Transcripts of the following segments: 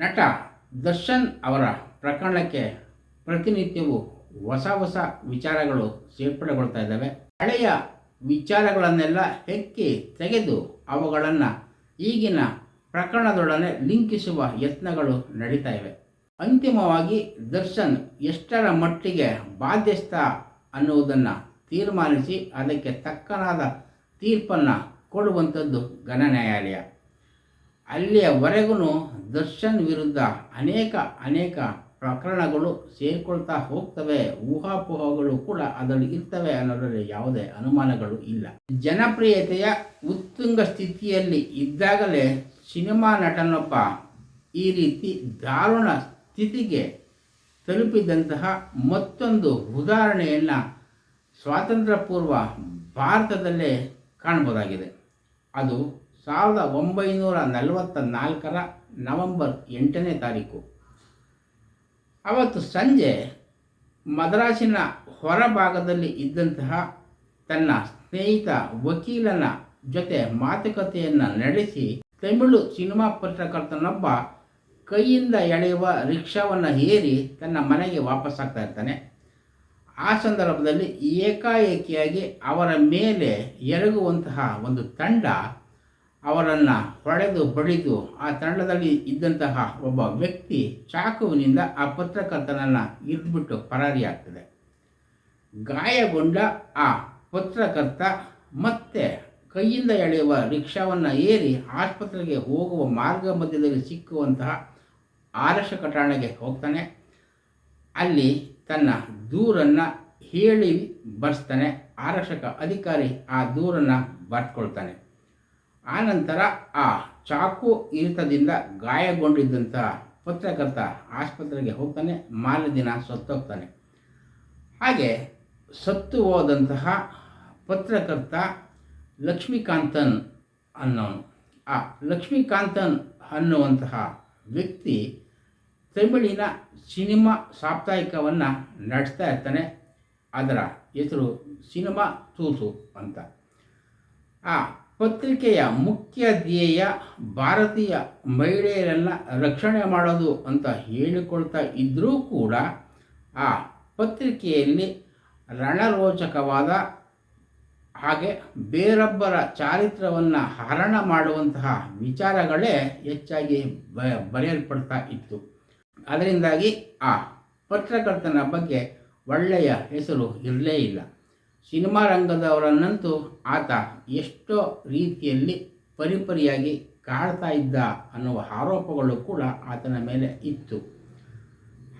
ನಟ ದರ್ಶನ್ ಅವರ ಪ್ರಕರಣಕ್ಕೆ ಪ್ರತಿನಿತ್ಯವೂ ಹೊಸ ಹೊಸ ವಿಚಾರಗಳು ಸೇರ್ಪಡೆಗೊಳ್ತಾ ಇದ್ದಾವೆ. ಹಳೆಯ ವಿಚಾರಗಳನ್ನೆಲ್ಲ ಹೆಕ್ಕಿ ತೆಗೆದು ಅವುಗಳನ್ನು ಈಗಿನ ಪ್ರಕರಣದೊಡನೆ ಲಿಂಕಿಸುವ ಯತ್ನಗಳು ನಡೀತಾ ಇವೆ. ಅಂತಿಮವಾಗಿ ದರ್ಶನ್ ಎಷ್ಟರ ಮಟ್ಟಿಗೆ ಬಾಧ್ಯಸ್ಥ ಅನ್ನುವುದನ್ನು ತೀರ್ಮಾನಿಸಿ ಅದಕ್ಕೆ ತಕ್ಕನಾದ ತೀರ್ಪನ್ನು ಕೊಡುವಂಥದ್ದು ಘನ ನ್ಯಾಯಾಲಯ. ಅಲ್ಲಿಯವರೆಗೂ ದರ್ಶನ್ ವಿರುದ್ಧ ಅನೇಕ ಅನೇಕ ಪ್ರಕರಣಗಳು ಸೇರಿಕೊಳ್ತಾ ಹೋಗ್ತವೆ. ಊಹಾಪೋಹಗಳು ಕೂಡ ಅದರಲ್ಲಿ ಇರ್ತವೆ ಅನ್ನೋದರಲ್ಲಿ ಯಾವುದೇ ಅನುಮಾನಗಳು ಇಲ್ಲ. ಜನಪ್ರಿಯತೆಯ ಉತ್ತುಂಗ ಸ್ಥಿತಿಯಲ್ಲಿ ಇದ್ದಾಗಲೇ ಸಿನಿಮಾ ನಟನೊಬ್ಬ ಈ ರೀತಿ ದಾರುಣ ಸ್ಥಿತಿಗೆ ತಲುಪಿದಂತಹ ಮತ್ತೊಂದು ಉದಾಹರಣೆಯನ್ನು ಸ್ವಾತಂತ್ರ್ಯ ಪೂರ್ವ ಭಾರತದಲ್ಲೇ ಕಾಣಬಹುದಾಗಿದೆ. ಅದು ಸಾವಿರದ ಒಂಬೈನೂರ ನಲವತ್ತ ನಾಲ್ಕರ ನವೆಂಬರ್ ಎಂಟನೇ ತಾರೀಕು. ಅವತ್ತು ಸಂಜೆ ಮದ್ರಾಸಿನ ಹೊರಭಾಗದಲ್ಲಿ ಇದ್ದಂತಹ ತನ್ನ ಸ್ನೇಹಿತ ವಕೀಲನ ಜೊತೆ ಮಾತುಕತೆಯನ್ನು ನಡೆಸಿ ತಮಿಳು ಸಿನಿಮಾ ಪತ್ರಕರ್ತನೊಬ್ಬ ಕೈಯಿಂದ ಎಳೆಯುವ ರಿಕ್ಷಾವನ್ನು ಏರಿ ತನ್ನ ಮನೆಗೆ ವಾಪಸ್ಸಾಗ್ತಾ ಇರ್ತಾನೆ. ಆ ಸಂದರ್ಭದಲ್ಲಿ ಏಕಾಏಕಿಯಾಗಿ ಅವರ ಮೇಲೆ ಎರಗುವಂತಹ ಒಂದು ತಂಡ ಅವರನ್ನು ಹೊಡೆದು ಬಡಿದು ಆ ತಂಡದಲ್ಲಿ ಇದ್ದಂತಹ ಒಬ್ಬ ವ್ಯಕ್ತಿ ಚಾಕುವಿನಿಂದ ಆ ಪತ್ರಕರ್ತನನ್ನು ಇದ್ಬಿಟ್ಟು ಪರಾರಿಯಾಗ್ತದೆ ಗಾಯಗೊಂಡ ಆ ಪತ್ರಕರ್ತ ಮತ್ತೆ ಕೈಯಿಂದ ಎಳೆಯುವ ರಿಕ್ಷಾವನ್ನು ಏರಿ ಆಸ್ಪತ್ರೆಗೆ ಹೋಗುವ ಮಾರ್ಗ ಮಧ್ಯದಲ್ಲಿ ಸಿಕ್ಕುವಂತಹ ಆರಕ್ಷಕ ಠಾಣೆಗೆ ಹೋಗ್ತಾನೆ. ಅಲ್ಲಿ ತನ್ನ ದೂರನ್ನು ಹೇಳಿ ಬರ್ಸ್ತಾನೆ. ಆರಕ್ಷಕ ಅಧಿಕಾರಿ ಆ ದೂರನ್ನು ಬರ್ಕೊಳ್ತಾನೆ. ಆನಂತರ ಆ ಚಾಕು ಇರಿತದಿಂದ ಗಾಯಗೊಂಡಿದ್ದಂಥ ಪತ್ರಕರ್ತ ಆಸ್ಪತ್ರೆಗೆ ಹೋಗ್ತಾನೆ, ಮಾರನೇ ದಿನ ಸತ್ತೋಗ್ತಾನೆ. ಹಾಗೆ ಸತ್ತು ಹೋದಂತಹ ಪತ್ರಕರ್ತ ಲಕ್ಷ್ಮೀಕಾಂತನ್ ಅನ್ನೋನು. ಆ ಲಕ್ಷ್ಮೀಕಾಂತನ್ ಅನ್ನುವಂತಹ ವ್ಯಕ್ತಿ ತಮಿಳಿನ ಸಿನಿಮಾ ಸಾಪ್ತಾಹಿಕವನ್ನು ನಡೆಸ್ತಾ ಇರ್ತಾನೆ, ಅದರ ಹೆಸರು ಸಿನಿಮಾ ತೂತು ಅಂತ. ಆ ಪತ್ರಿಕೆಯ ಮುಖ್ಯ ಧ್ಯೇಯ ಭಾರತೀಯ ಮಹಿಳೆಯರನ್ನು ರಕ್ಷಣೆ ಮಾಡೋದು ಅಂತ ಹೇಳಿಕೊಳ್ತಾ ಇದ್ದರೂ ಕೂಡ ಆ ಪತ್ರಿಕೆಯಲ್ಲಿ ರಣರೋಚಕವಾದ ಹಾಗೆ ಬೇರೊಬ್ಬರ ಚಾರಿತ್ರವನ್ನು ಹರಣ ಮಾಡುವಂತಹ ವಿಚಾರಗಳೇ ಹೆಚ್ಚಾಗಿ ಬ ಬರೆಯಲ್ಪಡ್ತಾ ಇತ್ತು. ಅದರಿಂದಾಗಿ ಆ ಪತ್ರಕರ್ತನ ಬಗ್ಗೆ ಒಳ್ಳೆಯ ಹೆಸರು ಇರಲೇ ಇಲ್ಲ. ಸಿನಿಮಾ ರಂಗದವರನ್ನಂತೂ ಆತ ಎಷ್ಟೋ ರೀತಿಯಲ್ಲಿ ಪರಿಪರಿಯಾಗಿ ಕಾಡ್ತಾ ಇದ್ದ ಅನ್ನುವ ಆರೋಪಗಳು ಕೂಡ ಆತನ ಮೇಲೆ ಇತ್ತು.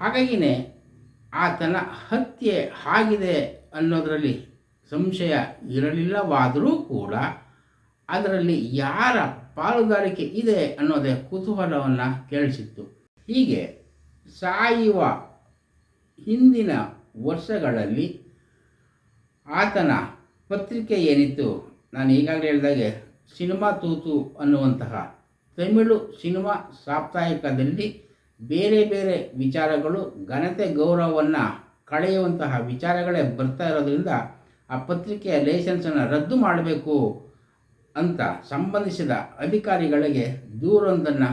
ಹಾಗಾಗಿನೇ ಆತನ ಹತ್ಯೆ ಆಗಿದೆ ಅನ್ನೋದರಲ್ಲಿ ಸಂಶಯ ಇರಲಿಲ್ಲವಾದರೂ ಕೂಡ ಅದರಲ್ಲಿ ಯಾರ ಪಾಲುದಾರಿಕೆ ಇದೆ ಅನ್ನೋದೇ ಕುತೂಹಲವನ್ನು ಕೇಳಿಸಿತ್ತು. ಹೀಗೆ ಸಾಯುವ ಹಿಂದಿನ ವರ್ಷಗಳಲ್ಲಿ ಆತನ ಪತ್ರಿಕೆ ಏನಿತ್ತು? ನಾನು ಈಗಾಗಲೇ ಹೇಳಿದಾಗೆ ಸಿನಿಮಾ ತೂತು ಅನ್ನುವಂತಹ ತಮಿಳು ಸಿನಿಮಾ ಸಾಪ್ತಾಹಿಕದಲ್ಲಿ ಬೇರೆ ಬೇರೆ ವಿಚಾರಗಳು ಘನತೆ ಗೌರವವನ್ನು ಕಳೆಯುವಂತಹ ವಿಚಾರಗಳೇ ಬರ್ತಾ ಇರೋದ್ರಿಂದ ಆ ಪತ್ರಿಕೆಯ ಲೈಸೆನ್ಸನ್ನು ರದ್ದು ಮಾಡಬೇಕು ಅಂತ ಸಂಬಂಧಿಸಿದ ಅಧಿಕಾರಿಗಳಿಗೆ ದೂರೊಂದನ್ನು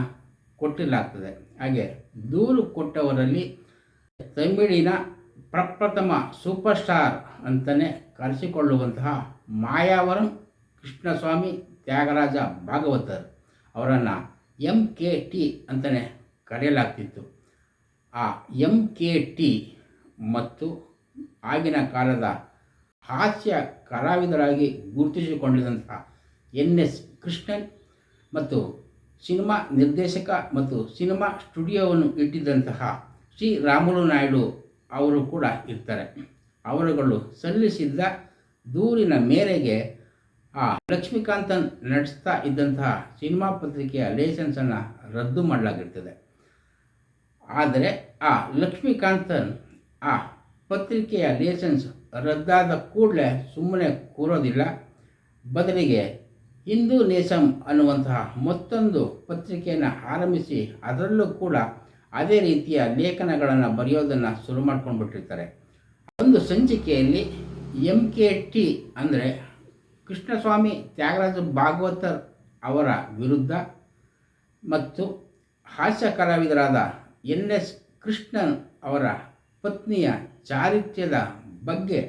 ಕೊಟ್ಟಿಲ್ಲಾಗ್ತದೆ. ಹಾಗೆ ದೂರು ಕೊಟ್ಟವರಲ್ಲಿ ತಮಿಳಿನ ಪ್ರಪ್ರಥಮ ಸೂಪರ್ ಸ್ಟಾರ್ ಅಂತಲೇ ಕರೆಸಿಕೊಳ್ಳುವಂತಹ ಮಾಯಾವರಂ ಕೃಷ್ಣಸ್ವಾಮಿ ತ್ಯಾಗರಾಜ ಭಾಗವತರ್. ಅವರನ್ನು ಎಂ ಕೆ ಟಿ ಅಂತಲೇ ಕರೆಯಲಾಗ್ತಿತ್ತು. ಆ ಎಂ ಕೆ ಟಿ ಮತ್ತು ಆಗಿನ ಕಾಲದ ಹಾಸ್ಯ ಕಲಾವಿದರಾಗಿ ಗುರುತಿಸಿಕೊಂಡಿದ್ದಂಥ ಎನ್ ಎಸ್ ಕೃಷ್ಣನ್ ಮತ್ತು ಸಿನಿಮಾ ನಿರ್ದೇಶಕ ಮತ್ತು ಸಿನಿಮಾ ಸ್ಟುಡಿಯೋವನ್ನು ಇಟ್ಟಿದ್ದಂತಹ ಶ್ರೀ ರಾಮುಲು ನಾಯ್ಡು ಅವರು ಕೂಡ ಇರ್ತಾರೆ. ಅವರುಗಳು ಸಲ್ಲಿಸಿದ್ದ ದೂರಿನ ಮೇರೆಗೆ ಆ ಲಕ್ಷ್ಮೀಕಾಂತನ್ ನಡೆಸ್ತಾ ಇದ್ದಂತಹ ಸಿನಿಮಾ ಪತ್ರಿಕೆಯ ಲೈಸೆನ್ಸನ್ನು ರದ್ದು ಮಾಡಲಾಗಿರ್ತದೆ. ಆದರೆ ಆ ಲಕ್ಷ್ಮೀಕಾಂತನ್ ಆ ಪತ್ರಿಕೆಯ ಲೈಸೆನ್ಸ್ ರದ್ದಾದ ಕೂಡಲೇ ಸುಮ್ಮನೆ ಕೂರೋದಿಲ್ಲ. ಬದಲಿಗೆ ಹಿಂದೂ ನೇಸಂ ಅನ್ನುವಂತಹ ಮತ್ತೊಂದು ಪತ್ರಿಕೆಯನ್ನು ಆರಂಭಿಸಿ ಅದರಲ್ಲೂ ಕೂಡ ಅದೇ ರೀತಿಯ ಲೇಖನಗಳನ್ನು ಬರೆಯೋದನ್ನು ಶುರು ಮಾಡ್ಕೊಂಡು ಬಿಟ್ಟಿರ್ತಾರೆ ಒಂದು ಸಂಚಿಕೆಯಲ್ಲಿ ಎಂ ಕೆ ಟಿ ಅಂದರೆ ಕೃಷ್ಣಸ್ವಾಮಿ ತ್ಯಾಗರಾಜ ಭಾಗವತರ್ ಅವರ ವಿರುದ್ಧ ಮತ್ತು ಹಾಸ್ಯ ಕಲಾವಿದರಾದ ಎನ್ ಎಸ್ ಕೃಷ್ಣನ್ ಅವರ ಪತ್ನಿಯ ಚಾರಿತ್ರ್ಯದ ಬಗ್ಗೆ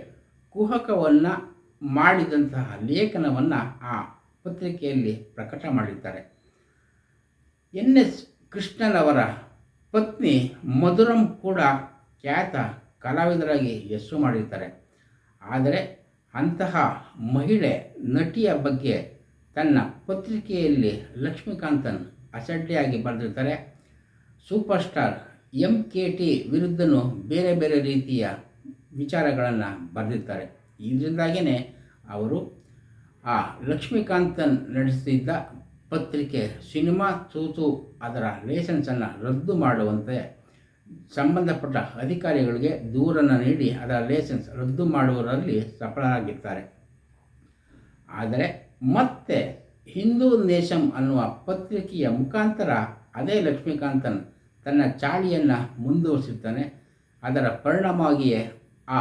ಕುಹಕವನ್ನು ಮಾಡಿದಂತಹ ಲೇಖನವನ್ನು ಆ ಪತ್ರಿಕೆಯಲ್ಲಿ ಪ್ರಕಟ ಮಾಡಿದ್ದಾರೆ. ಎನ್ ಎಸ್ ಕೃಷ್ಣನವರ ಪತ್ನಿ ಮಧುರಂ ಕೂಡ ಖ್ಯಾತ ಕಲಾವಿದರಾಗಿ ಯಶಸ್ಸು ಮಾಡಿರ್ತಾರೆ. ಆದರೆ ಅಂತಹ ಮಹಿಳೆ ನಟಿಯ ಬಗ್ಗೆ ತನ್ನ ಪತ್ರಿಕೆಯಲ್ಲಿ ಲಕ್ಷ್ಮೀಕಾಂತನ್ ಅಸಡ್ಡೆಯಾಗಿ ಬರೆದಿರ್ತಾರೆ. Super star M K T ವಿರುದ್ಧನೂ ಬೇರೆ ಬೇರೆ ರೀತಿಯ ವಿಚಾರಗಳನ್ನು ಬರೆದಿರ್ತಾರೆ. ಇದರಿಂದಾಗಿಯೇ ಅವರು ಆ ಲಕ್ಷ್ಮೀಕಾಂತನ್ ನಡೆಸುತ್ತಿದ್ದ ಪತ್ರಿಕೆ, ಸಿನಿಮಾ ತೂತು ಅದರ ಲೈಸೆನ್ಸನ್ನು ರದ್ದು ಮಾಡುವಂತೆ ಸಂಬಂಧಪಟ್ಟ ಅಧಿಕಾರಿಗಳಿಗೆ ದೂರನ್ನು ನೀಡಿ ಅದರ ಲೈಸೆನ್ಸ್ ರದ್ದು ಮಾಡುವುದರಲ್ಲಿ ಸಫಲರಾಗಿರ್ತಾರೆ ಆದರೆ ಮತ್ತೆ ಹಿಂದೂ ನೇಷಂ ಅನ್ನುವ ಪತ್ರಿಕೆಯ ಮುಖಾಂತರ ಅದೇ ಲಕ್ಷ್ಮೀಕಾಂತನ್ ತನ್ನ ಚಾಳಿಯನ್ನು ಮುಂದುವರಿಸುತ್ತಾನೆ. ಅದರ ಪರಿಣಾಮವಾಗಿಯೇ ಆ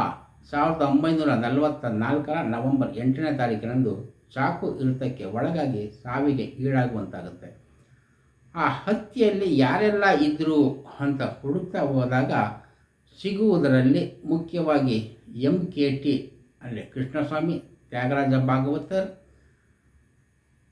ಸಾವಿರದ ಒಂಬೈನೂರ ನಲವತ್ತ ನಾಲ್ಕರ ನವೆಂಬರ್ ಎಂಟನೇ ತಾರೀಕಿನಂದು ಚಾಕು ಇರುತ್ತಕ್ಕೆ ಒಳಗಾಗಿ ಸಾವಿಗೆ ಈಡಾಗುವಂತಾಗುತ್ತೆ. ಆ ಹತ್ಯೆಯಲ್ಲಿ ಯಾರೆಲ್ಲ ಇದ್ದರು ಅಂತ ಹುಡುಕ್ತಾ ಹೋದಾಗ ಸಿಗುವುದರಲ್ಲಿ ಮುಖ್ಯವಾಗಿ ಎಂ ಕೆ ಟಿ ಅಲ್ಲಿ ಕೃಷ್ಣಸ್ವಾಮಿ, ತ್ಯಾಗರಾಜ ಭಾಗವತರ್,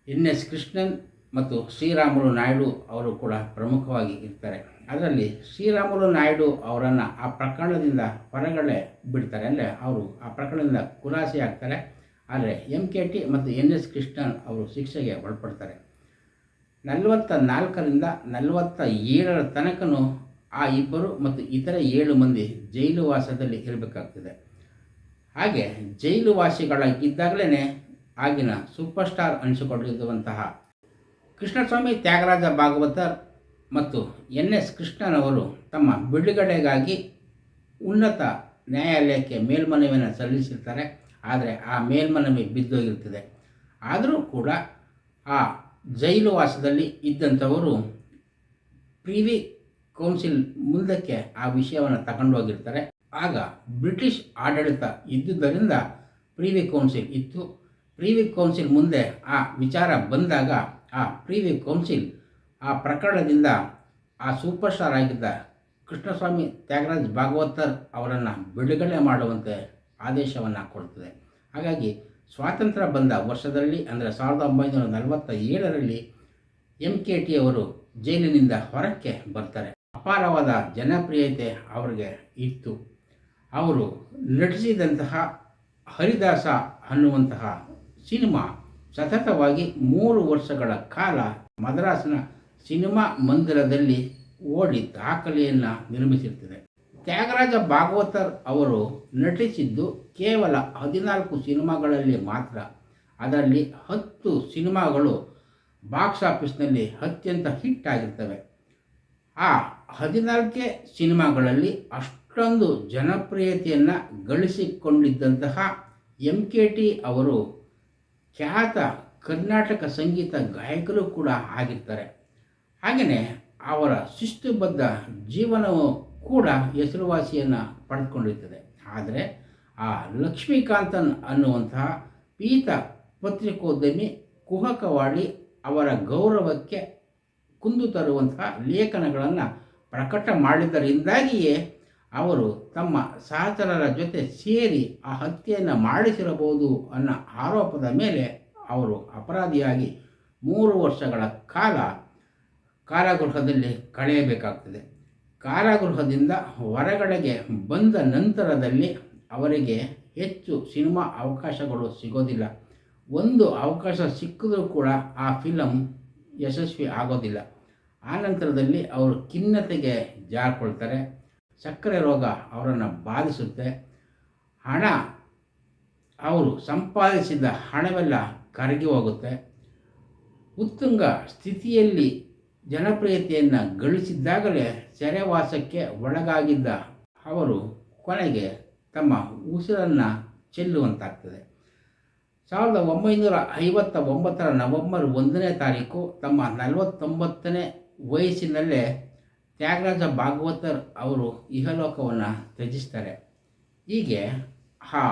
ಎನ್ ಎಸ್ ಕೃಷ್ಣನ್ ಮತ್ತು ಶ್ರೀರಾಮುಲು ನಾಯ್ಡು ಅವರು ಕೂಡ ಪ್ರಮುಖವಾಗಿ ಇರ್ತಾರೆ. ಅದರಲ್ಲಿ ಶ್ರೀರಾಮುಲು ನಾಯ್ಡು ಅವರನ್ನು ಆ ಪ್ರಕರಣದಿಂದ ಹೊರಗಡೆ ಬಿಡ್ತಾರೆ. ಅಂದರೆ ಅವರು ಆ ಪ್ರಕರಣದಿಂದ ಖುಲಾಸೆ ಆಗ್ತಾರೆ. ಆದರೆ ಎಂ ಕೆ ಟಿ ಮತ್ತು ಎನ್ ಎಸ್ ಕೃಷ್ಣನ್ ಅವರು ಶಿಕ್ಷೆಗೆ ಒಳಪಡ್ತಾರೆ. ನಲವತ್ತ ನಾಲ್ಕರಿಂದ ನಲವತ್ತ ಏಳರ ತನಕನು ಆ ಇಬ್ಬರು ಮತ್ತು ಇತರ ಏಳು ಮಂದಿ ಜೈಲು ವಾಸದಲ್ಲಿ ಇರಬೇಕಾಗ್ತದೆ. ಹಾಗೆ ಜೈಲು ವಾಸಿಗಳಾಗಿದ್ದಾಗಲೇ ಆಗಿನ ಸೂಪರ್ ಸ್ಟಾರ್ ಅನಿಸಿಕೊಂಡಿರುವಂತಹ ಕೃಷ್ಣಸ್ವಾಮಿ ತ್ಯಾಗರಾಜ ಭಾಗವತರ್ ಮತ್ತು ಎನ್ ಎಸ್ ಕೃಷ್ಣನವರು ತಮ್ಮ ಬಿಡುಗಡೆಗಾಗಿ ಉನ್ನತ ನ್ಯಾಯಾಲಯಕ್ಕೆ ಮೇಲ್ಮನವಿಯನ್ನು ಸಲ್ಲಿಸಿರ್ತಾರೆ. ಆದರೆ ಆ ಮೇಲ್ಮನವಿ ಬಿದ್ದೋಗಿರ್ತದೆ ಆದರೂ ಕೂಡ ಆ ಜೈಲು ವಾಸದಲ್ಲಿ ಇದ್ದಂಥವರು ಪ್ರಿವಿ ಕೌನ್ಸಿಲ್ ಮುಂದಕ್ಕೆ ಆ ವಿಷಯವನ್ನು ತಗೊಂಡು ಹೋಗಿರ್ತಾರೆ. ಆಗ ಬ್ರಿಟಿಷ್ ಆಡಳಿತ ಇದ್ದುದರಿಂದ ಪ್ರಿವಿ ಕೌನ್ಸಿಲ್ ಇತ್ತು. ಪ್ರಿವಿ ಕೌನ್ಸಿಲ್ ಮುಂದೆ ಆ ವಿಚಾರ ಬಂದಾಗ ಆ ಪ್ರಿವಿ ಕೌನ್ಸಿಲ್ ಆ ಪ್ರಕರಣದಿಂದ ಆ ಸೂಪರ್ ಸ್ಟಾರ್ ಆಗಿದ್ದ ಕೃಷ್ಣಸ್ವಾಮಿ ತ್ಯಾಗರಾಜ್ ಭಾಗವತರ್ ಅವರನ್ನು ಬಿಡುಗಡೆ ಮಾಡುವಂತೆ ಆದೇಶವನ್ನು ಕೊಡ್ತದೆ. ಹಾಗಾಗಿ ಸ್ವಾತಂತ್ರ್ಯ ಬಂದ ವರ್ಷದಲ್ಲಿ, ಅಂದರೆ ಸಾವಿರದ ಒಂಬೈನೂರ ನಲವತ್ತ ಏಳರಲ್ಲಿ ಎಂ ಕೆ ಟಿ ಅವರು ಜೈಲಿನಿಂದ ಹೊರಕ್ಕೆ ಬರ್ತಾರೆ. ಅಪಾರವಾದ ಜನಪ್ರಿಯತೆ ಅವರಿಗೆ ಇತ್ತು. ಅವರು ನಟಿಸಿದಂತಹ ಹರಿದಾಸ ಅನ್ನುವಂತಹ ಸಿನಿಮಾ ಸತತವಾಗಿ ಮೂರು ವರ್ಷಗಳ ಕಾಲ ಮದ್ರಾಸಿನ ಸಿನಿಮಾ ಮಂದಿರದಲ್ಲಿ ಓಡಿ ದಾಖಲೆಯನ್ನು ನಿರ್ಮಿಸಿರ್ತದೆ. ತ್ಯಾಗರಾಜ ಭಾಗವತರ್ ಅವರು ನಟಿಸಿದ್ದು ಕೇವಲ ಹದಿನಾಲ್ಕು ಸಿನಿಮಾಗಳಲ್ಲಿ ಮಾತ್ರ. ಅದರಲ್ಲಿ ಹತ್ತು ಸಿನಿಮಾಗಳು ಬಾಕ್ಸ್ ಆಫೀಸ್ನಲ್ಲಿ ಅತ್ಯಂತ ಹಿಟ್ ಆಗಿರ್ತವೆ. ಆ ಹದಿನಾಲ್ಕೇ ಸಿನಿಮಾಗಳಲ್ಲಿ ಅಷ್ಟೊಂದು ಜನಪ್ರಿಯತೆಯನ್ನು ಗಳಿಸಿಕೊಂಡಿದ್ದಂತಹ ಎಂ ಕೆ ಟಿ ಅವರು ಖ್ಯಾತ ಕರ್ನಾಟಕ ಸಂಗೀತ ಗಾಯಕರು ಕೂಡ ಆಗಿರ್ತಾರೆ. ಹಾಗೆಯೇ ಅವರ ಶಿಸ್ತುಬದ್ಧ ಜೀವನವು ಕೂಡ ಹೆಸರುವಾಸಿಯನ್ನು ಪಡೆದುಕೊಂಡಿರ್ತದೆ. ಆದರೆ ಆ ಲಕ್ಷ್ಮೀಕಾಂತನ್ ಅನ್ನುವಂತಹ ಪೀತ ಪತ್ರಿಕೋದ್ಯಮಿ ಕುಹಕವಾಡಿ ಅವರ ಗೌರವಕ್ಕೆ ಕುಂದು ತರುವಂತಹ ಲೇಖನಗಳನ್ನು ಪ್ರಕಟ ಮಾಡಿದ್ದರಿಂದಾಗಿಯೇ ಅವರು ತಮ್ಮ ಸಹಚರರ ಜೊತೆ ಸೇರಿ ಆ ಹತ್ಯೆಯನ್ನು ಮಾಡಿಸಿರಬಹುದು ಅನ್ನೋ ಆರೋಪದ ಮೇಲೆ ಅವರು ಅಪರಾಧಿಯಾಗಿ ಮೂರು ವರ್ಷಗಳ ಕಾಲ ಕಾರಾಗೃಹದಲ್ಲಿ ಕಳೆಯಬೇಕಾಗ್ತದೆ. ಕಾರಾಗೃಹದಿಂದ ಹೊರಗಡೆಗೆ ಬಂದ ನಂತರದಲ್ಲಿ ಅವರಿಗೆ ಹೆಚ್ಚು ಸಿನಿಮಾ ಅವಕಾಶಗಳು ಸಿಗೋದಿಲ್ಲ. ಒಂದು ಅವಕಾಶ ಸಿಕ್ಕಿದ್ರೂ ಕೂಡ ಆ ಫಿಲಮ್ ಯಶಸ್ವಿ ಆಗೋದಿಲ್ಲ. ಆ ನಂತರದಲ್ಲಿ ಅವರು ಖಿನ್ನತೆಗೆ ಜಾರ್ಕೊಳ್ತಾರೆ. ಸಕ್ಕರೆ ರೋಗ ಅವರನ್ನು ಬಾಧಿಸುತ್ತೆ. ಹಣ, ಅವರು ಸಂಪಾದಿಸಿದ ಹಣವೆಲ್ಲ ಕರಗಿ ಹೋಗುತ್ತೆ. ಉತ್ತುಂಗ ಸ್ಥಿತಿಯಲ್ಲಿ ಜನಪ್ರಿಯತೆಯನ್ನು ಗಳಿಸಿದ್ದಾಗಲೇ ಸೆರೆವಾಸಕ್ಕೆ ಒಳಗಾಗಿದ್ದ ಅವರು ಕೊನೆಗೆ ತಮ್ಮ ಉಸಿರನ್ನು ಚೆಲ್ಲುವಂತಾಗ್ತದೆ. ಸಾವಿರದ ಒಂಬೈನೂರ ಐವತ್ತ ಒಂಬತ್ತರ ನವೆಂಬರ್ ಒಂದನೇ ತಾರೀಕು ತಮ್ಮ ನಲವತ್ತೊಂಬತ್ತನೇ ವಯಸ್ಸಿನಲ್ಲೇ ತ್ಯಾಗರಾಜ ಭಾಗವತರ್ ಅವರು ಇಹಲೋಕವನ್ನು ತ್ಯಜಿಸ್ತಾರೆ. ಹೀಗೆ ಆ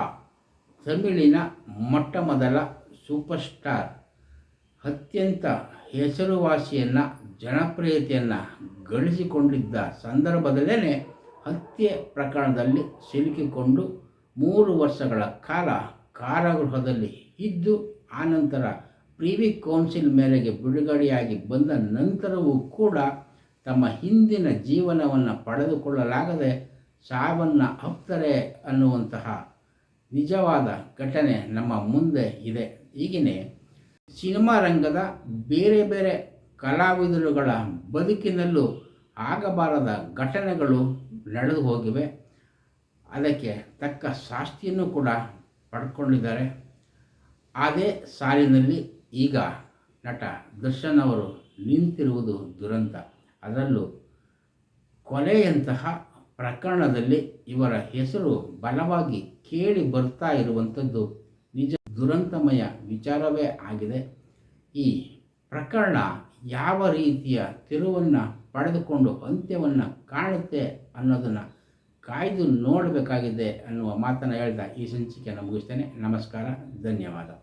ತಮಿಳಿನ ಮೊಟ್ಟ ಮೊದಲ ಸೂಪರ್ ಸ್ಟಾರ್ ಅತ್ಯಂತ ಹೆಸರುವಾಸಿಯನ್ನು ಜನಪ್ರಿಯತೆಯನ್ನು ಗಳಿಸಿಕೊಂಡಿದ್ದ ಸಂದರ್ಭದಲ್ಲೇ ಹತ್ಯೆ ಪ್ರಕರಣದಲ್ಲಿ ಸಿಲುಕಿಕೊಂಡು ಮೂರು ವರ್ಷಗಳ ಕಾಲ ಕಾರಾಗೃಹದಲ್ಲಿ ಇದ್ದು, ಆನಂತರ ಪ್ರಿವಿ ಕೌನ್ಸಿಲ್ ಮೇರೆಗೆ ಬಿಡುಗಡೆಯಾಗಿ ಬಂದ ನಂತರವೂ ಕೂಡ ತಮ್ಮ ಹಿಂದಿನ ಜೀವನವನ್ನು ಪಡೆದುಕೊಳ್ಳಲಾಗದೆ ಸಾವನ್ನು ಅಪ್ತರೆ ಅನ್ನುವಂತಹ ನಿಜವಾದ ಘಟನೆ ನಮ್ಮ ಮುಂದೆ ಇದೆ. ಈಗಿನೇ ಸಿನಿಮಾ ರಂಗದ ಬೇರೆ ಬೇರೆ ಕಲಾವಿದರುಗಳ ಬದುಕಿನಲ್ಲೂ ಆಗಬಾರದ ಘಟನೆಗಳು ನಡೆದು ಹೋಗಿವೆ ಅದಕ್ಕೆ ತಕ್ಕ ಶಾಸ್ತಿಯನ್ನು ಕೂಡ ಪಡ್ಕೊಂಡಿದ್ದಾರೆ. ಅದೇ ಸಾಲಿನಲ್ಲಿ ಈಗ ನಟ ದರ್ಶನ್ ಅವರು ನಿಂತಿರುವುದು ದುರಂತ. ಅದರಲ್ಲೂ ಕೊಲೆಯಂತಹ ಪ್ರಕರಣದಲ್ಲಿ ಇವರ ಹೆಸರು ಬಲವಾಗಿ ಕೇಳಿ ಬರ್ತಾ ಇರುವಂಥದ್ದು ನಿಜ ದುರಂತಮಯ ವಿಚಾರವೇ ಆಗಿದೆ. ಈ ಪ್ರಕರಣ ಯಾವ ರೀತಿಯ ತಿರುವನ್ನು ಪಡೆದುಕೊಂಡು ಅಂತ್ಯವನ್ನು ಕಾಣುತ್ತೆ ಅನ್ನೋದನ್ನು ಕಾಯ್ದು ನೋಡಬೇಕಾಗಿದೆ ಅನ್ನುವ ಮಾತನ್ನು ಹೇಳ್ತಾ ಈ ಸಂಚಿಕೆಯನ್ನು ಮುಗಿಸ್ತೇನೆ. ನಮಸ್ಕಾರ, ಧನ್ಯವಾದ.